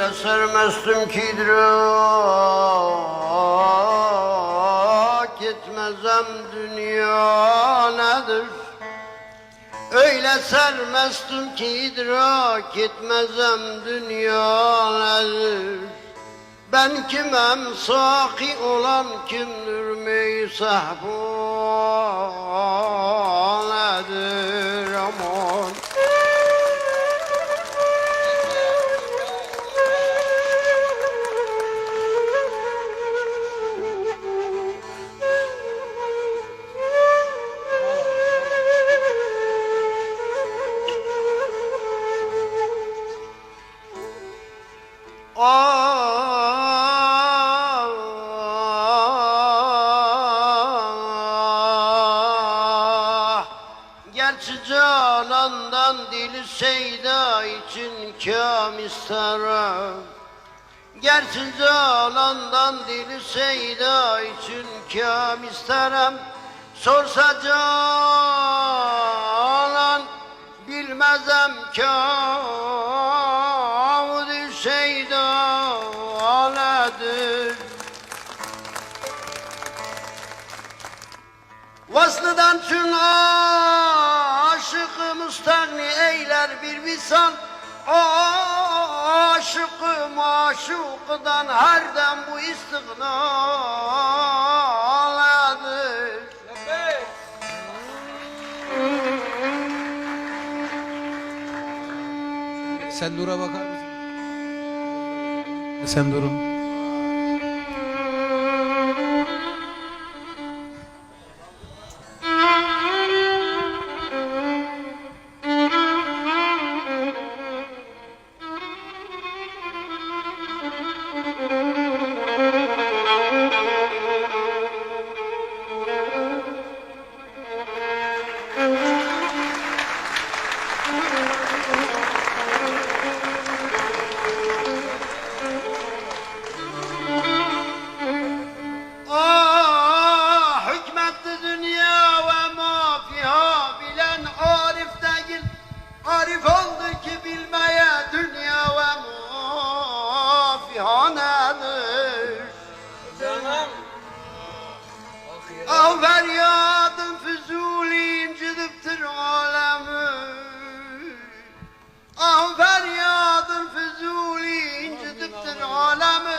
Öyle sermezdim ki idrak etmezem dünya nedir? Öyle sermezdim ki idrak etmezem dünya nedir? Ben kimem saki olan kimdir meysah bu Ah, Gerçi canandan dili seyda için kam isterim. Gerçi canandan dili seyda için kam isterim. Sorsa canan bilmezem kâmı seyda nedir Vaslıdan tüm aşıkı müstahni eyler bir visan Aşıkı maşukudan her dem bu istiğnaladır Sen Nur'a bakar mısın? Sen durun. Ma fiha nedir Ah feryadın füzuli incidiptir alemi. Ah feryadın füzuli incidiptir alemi.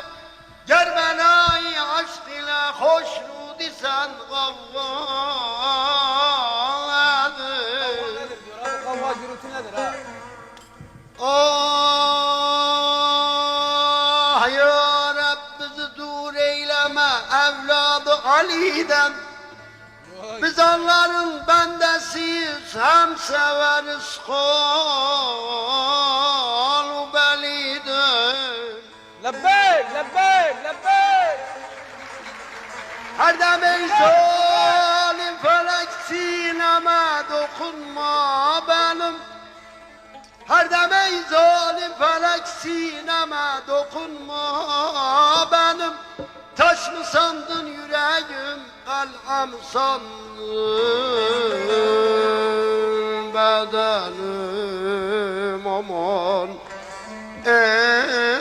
Gerbelayı aşk ile hoşnudi sen kavgadır ya Rab bizi dur eyleme evladı Ali'den. Biz onların bendesiyiz hem severiz kolu belidir. Lebbeyk, lebbeyk, lebbeyk. Her dem ey zalim felek sineme dokunma Her dem ey zalim felek sineme dokunma benim. Taş mı sandın yüreğim kalem sandın? Bedenim aman Ey